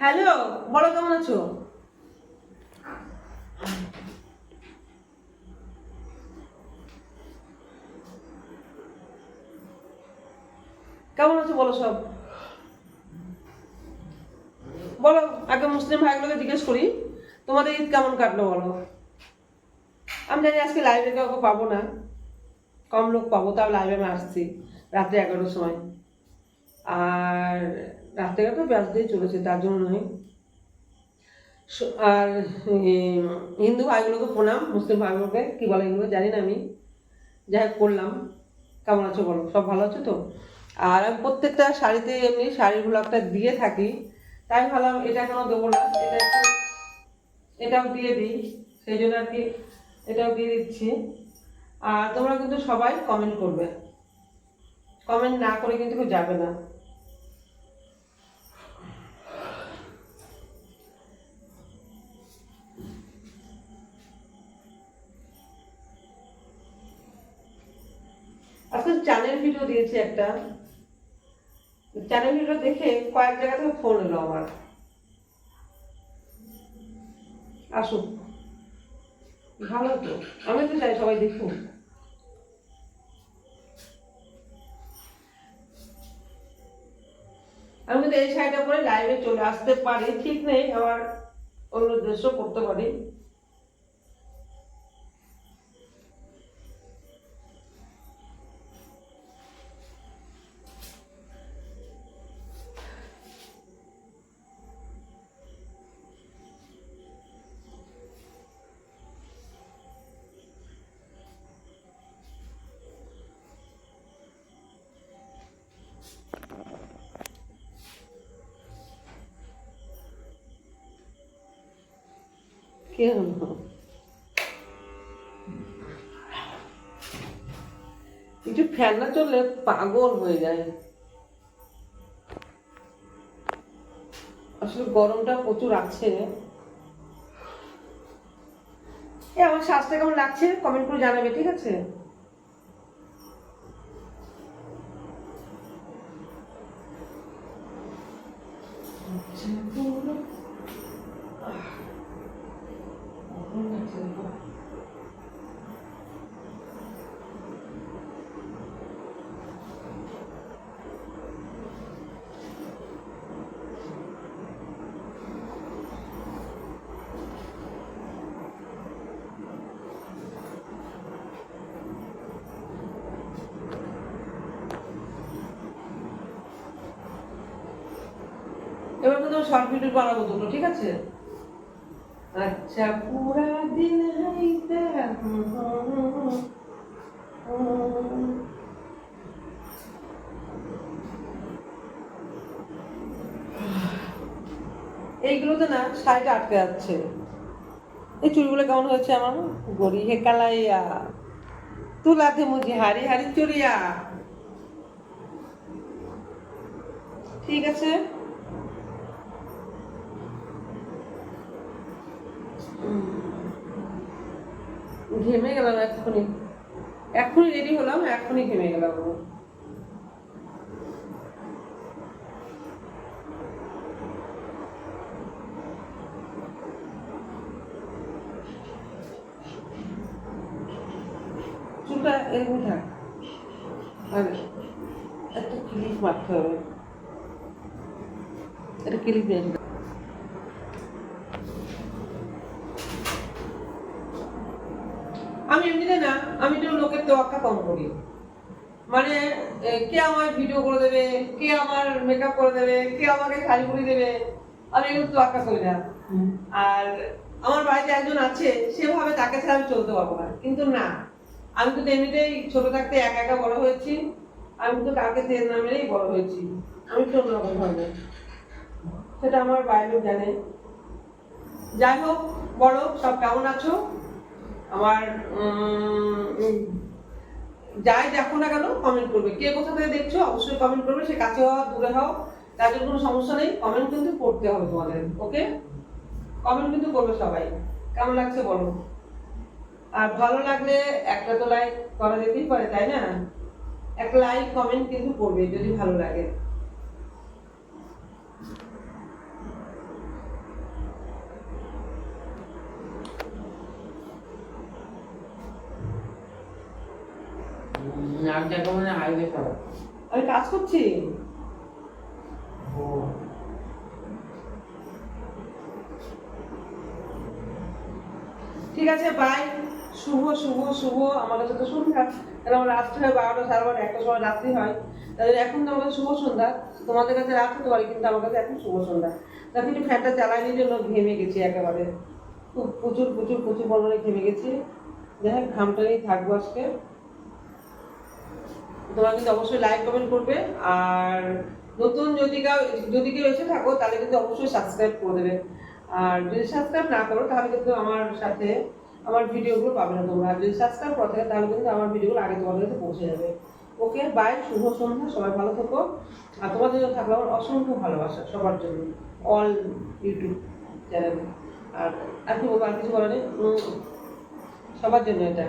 Hello, বলো কেমন আছো? কেমন আছো বলো সব? বলো, আগে মুসলিম ভাইগুলোকে জিজ্ঞেস করি, তোমাদের ঈদ কেমন কাটলো বলো? আমি জানি আজকে লাইভে কাউকে পাবো না, কম লোক পাবো, তাও লাইভে আমি আসছি, রাত্রে এগারোটার সময়। আর রাত্রে এগারোটা ব্যস্তেই চলেছে, তার জন্য নয়। আর হিন্দু ভাইগুলোকে প্রণাম, মুসলিম ভাইগুলোকে, কি বলে এগুলো জানি না আমি। যাই করলাম। কেমন আছো বলো? সব ভালো আছো তো? আর আমি প্রত্যেকটা শাড়িতে এমনি শাড়িগুলো একটা দিয়ে থাকি। তাই ভাবলাম এটা কেন দেবো না? এটা একটু, এটাও দিয়ে দিই। সেই জন্য আর কি এটাও দিয়ে দিচ্ছি। আর তোমরা কিন্তু সবাই কমেন্ট করবে। কমেন্ট না করে কিন্তু কেউ যাবে না। আজকে চ্যানেল ভিডিও দিয়েছি একটা। চ্যানেল ভিডিও দেখে কয়েক জায়গা থেকে ফোন এলো আমার। আসুক। ভালো তো। আমি তো চাই সবাই দেখুক। আমি কিন্তু এই শাড়িটা পরে লাইভে চলে আসতে পারি, ঠিক নেই, আবার অন্য ড্রেসও করতে পারি। কে হলো কিছু ফ্যান না চললে পাগল হয়ে যায়। আসলে গরমটা প্রচুর আছে। এ আমার শ্বাসটা কেমন লাগছে? কমেন্ট করে জানাবে, ঠিক আছে আচ্ছা, পুরো গরম লাগছে দেখো। এবার কিন্তু শর্ট ভিডিও বানাবো দুটো, ঠিক আছে? আচ্ছা পুরা দিন এইগুলোতে না শাড়িটা আটকে যাচ্ছে। এই চুলগুলো কেমন হয়েছে আমার? গড়ি হে কালাইয়া তুলাতে মুজি হারি হারি চড়িয়া। ঠিক আছে? ঘেমে গেলাম এক্ষুনি। এক্ষুনি রেডি হলাম, এক্ষুনি ঘেমে গেলাম চুলটা এরকম থাক। আর একটা ক্লিপ মারতে হবে। একটা ক্লিপ নিয়ে আমি এমনিতে না আমি একটু লোকের তোয়াক্কা কম করি। মানে কে আমার ভিডিও করে দেবে কে আমার মেকআপ করে দেবে কে আমাকে শাড়ি পরিয়ে দেবে আমি এগুলো তোয়াক্কা করি না। আর আমার বাড়িতে একজন আছে সেভাবে তাকে ছাড়া আমি চলতে পারব না। কিন্তু না আমি তো এমনিতেই ছোট থাকতে একা একা বড় হয়েছি। আমি তো কাউকে তেল না মেরেই বড় হয়েছি। আমি তো অন্যরকম ভাবে সেটা আমার বাইরেও জানে। যাই হোক বড় সব কেমন আছো? আমার যাই দেখো না কেন কমেন্ট করবে। কে কোথা থেকে দেখছ, অবশ্যই কমেন্ট করবে। সে কাছে হওয়া দূরে হও তাদের কোনো সমস্যা নেই। কমেন্ট কিন্তু করতে হবে তোমাদের ওকে কমেন্ট কিন্তু করবে সবাই। কেমন লাগছে বলো? আর ভালো লাগলে একটা তো লাইক করা যেতেই পারে, তাই না? একটা লাইক কমেন্ট কিন্তু করবে, যদি ভালো লাগে। নাক ডাকা মানে হাইওয়ে আমি কাজ করছি। ঠিক আছে বাই শুভ শুভ শুভ। আমার কাছে তো সন্ধ্যা। তাহলে আমার রাত্রি হয় বারোটা, সাড়ে বারোটা, একটা সময় রাত্রি হয়। তাহলে এখন তো কাছে শুভ সন্ধ্যা। তোমাদের কাছে রাত হতে পারে, কিন্তু আমার কাছে এখন শুভ সন্ধ্যা। দেখো, একটু ফ্যানটা চালাইনি জন্য ঘেমে গেছি একেবারে। খুব প্রচুর প্রচুর প্রচুর পরিমাণে ঘেমে গেছি। যাই হোক, ঘামটা নিয়ে থাকব আজকে। তোমরা কিন্তু অবশ্যই লাইক কমেন্ট করবে। আর নতুন যদি কেউ যদি কেউ এসে থাকো, তাহলে কিন্তু অবশ্যই সাবস্ক্রাইব করে দেবে। আর যদি সাবস্ক্রাইব না করো, তাহলে কিন্তু আমার সাথে আমার ভিডিওগুলো পাবে না তোমরা। যদি সাবস্ক্রাইব করে থাকে, তাহলে কিন্তু আমার ভিডিওগুলো আগে তোমাদের কাছে পৌঁছে যাবে। ওকে বাই শুভ সন্ধ্যা, সবাই ভালো থেকো। আর তোমাদের জন্য থাকল আমার অসংখ্য ভালোবাসা সবার জন্য অল ইউটিউব চ্যানেলে আর আর কি বলব, আর কিছু বলার সবার জন্য এটা।